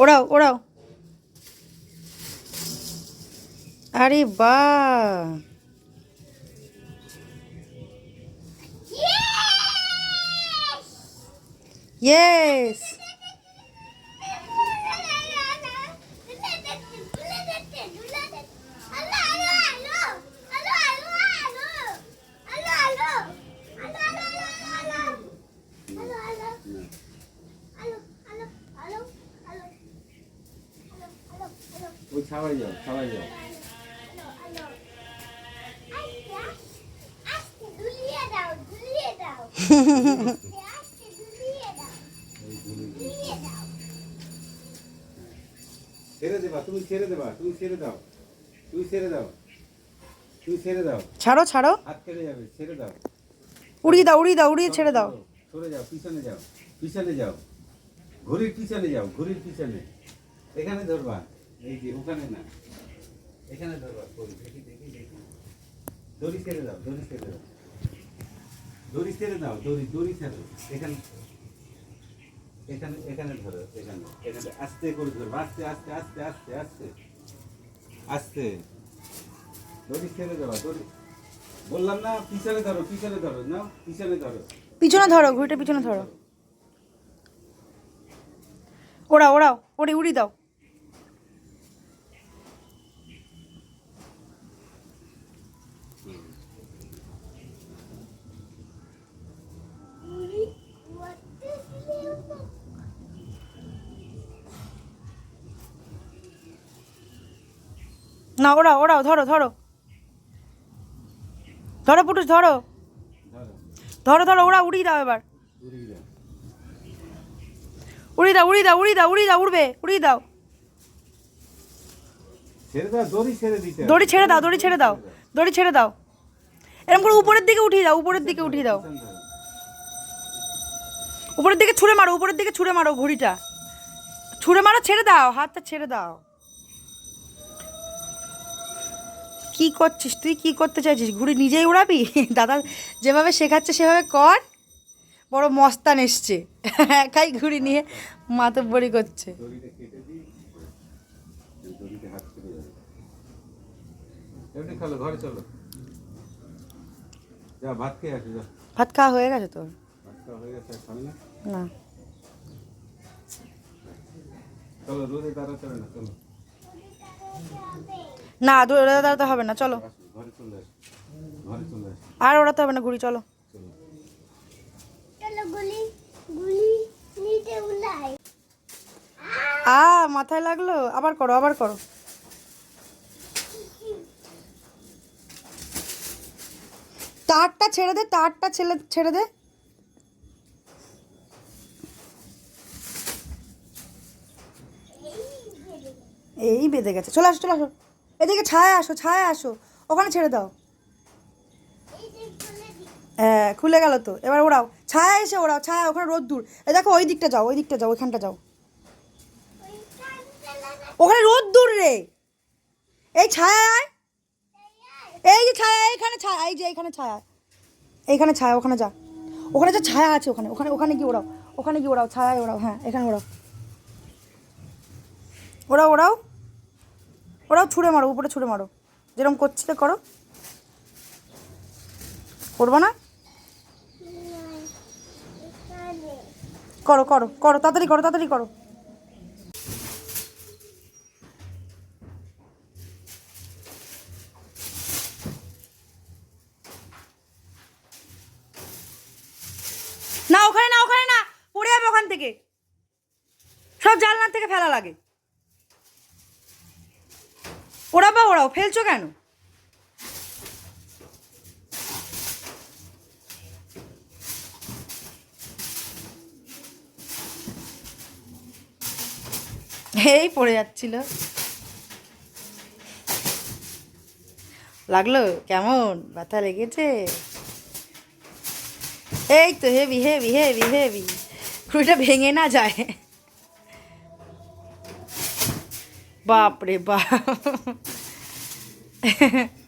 ওড়াও ওড়াও। আরে বাহ ইয়েস ওই ছাওয়াই যাও ছাওয়াই যাও। ছেড়ে দেবা তুমি ছেড়ে দেবা তুমি ছেড়ে দাও তুমি ছেড়ে দাও তুমি ছেড়ে দাও। ছাড়ো ছাড়ো। হাত কেটে যাবে ছেড়ে দাও। উড়িয়ে দাও উড়িয়ে দাও উড়িয়ে ছেড়ে দাও। সরে যাও পিছনে যাও পিছনে যাও। ঘড়ির পিছনে যাও ঘড়ির পিছনে। এখানে ধরবা। এই যে ওখানে না এখানে ধরবা কই, দেখি দড়ি ছেড়ে দাও দড়ি ছেড়ে দাও। দড়ি ছেড়ে দাও দড়ি দড়ি এখানে এখানে এখানে ধরো এখানে এখানে আস্তে করে ধরো আস্তে আস্তে আস্তে আস্তে আস্তে আস্তে। দড়ি ছেড়ে দেওয়া দড়ি। বললাম না পিছনে ধরো পিছনে ধরো না পিছনে ধরো। পিছনে ধরো ঘুড়িটা পিছনে ধরো। ওড়াও ওড়াও ওড়ি উড়ি দাও। না ওড়াও ওড়াও ধরো ধরো। ধরো পুটুস ধরো। ধরো ধরো ওরা উড়িয়ে দাও এবার। উড়িয়ে দাও উড়িয়ে দাও উড়িয়ে দাও উড়িয়ে দাও উড়বে উড়িয়ে দাও। দড়ি ছেড়ে দাও দড়ি ছেড়ে দাও দড়ি ছেড়ে দাও। এরকম করে উপরের দিকে উঠিয়ে দাও উপরের দিকে উঠিয়ে দাও। উপরের দিকে ছুঁড়ে মারো উপরের দিকে ছুঁড়ে মারো ঘুড়িটা। ছুঁড়ে মারো ছেড়ে দাও হাতটা ছেড়ে দাও। কি করছিস? তুই কি করতে চাইছিস? ঘুড়ি নিজেই উড়াবি? দাদা যেভাবে শেখাচ্ছে, সেভাবে কর। বড় মস্তান এসছে। একাই ঘুড়ি নিয়ে মাতব্বরি করছে। চলো চলো ভাত খাওয়া হয়ে গেছে তোর? না। চলো, রোদে হবে না, চলো। না দৌড়ে দাঁড়াতে হবে না চলো। আর ওড়াতে হবে না ঘুড়ি চলো। চলো আ মাথায় লাগল? আবার করো আবার করো। তারটা ছেড়ে দে তারটা ছেড়ে ছেড়ে দে। এই বেঁধে গেছে। চলে আসো চলে আসো। এদিকে ছায়া আসো ছায়া আসো। ওখানে ছেড়ে দাও। হ্যাঁ খুলে গেল তো। এবার ওড়াও। ছায়া এসে ওড়াও, ছায়া, ওখানে রোদ দূর এই দেখো, ওই দিকটা যাও, ওই দিকটা যাও, ওইখানটা যাও। ওখানে রোদ দূর রে। এই ছায়া এই যে ছায়া, এইখানে ছায়া, এই যে এইখানে ছায়া। এইখানে ছায়া, ওখানে যা। ওখানে যা ছায়া আছে ওখানে ওখানে ওখানে গিয়ে ওড়াও। ওখানে গিয়ে ওড়াও ছায়ায় ওড়াও হ্যাঁ এখানে ওড়াও। ওড়াও ওড়াও। ওড়াও ছুঁড়ে মারো, উপরে ছুঁড়ে মারো। যেরকম করছিলে করো। করব না? করো করো করো, তাড়াতাড়ি করো তাড়াতাড়ি করো। না, ওখানে না ওখানে না, পড়ে যাবে ওখান থেকে। সব জানলার থেকে ফেলা লাগে। ওড়াবা ওড়াও, ফেলছো কেন? এই পড়ে যাচ্ছিল। লাগল? কেমন? ব্যথা লেগেছে? এই তো হেভি হেভি হেভি হেভি খুঁড়িটা ভেঙে না যায়। Bapreba.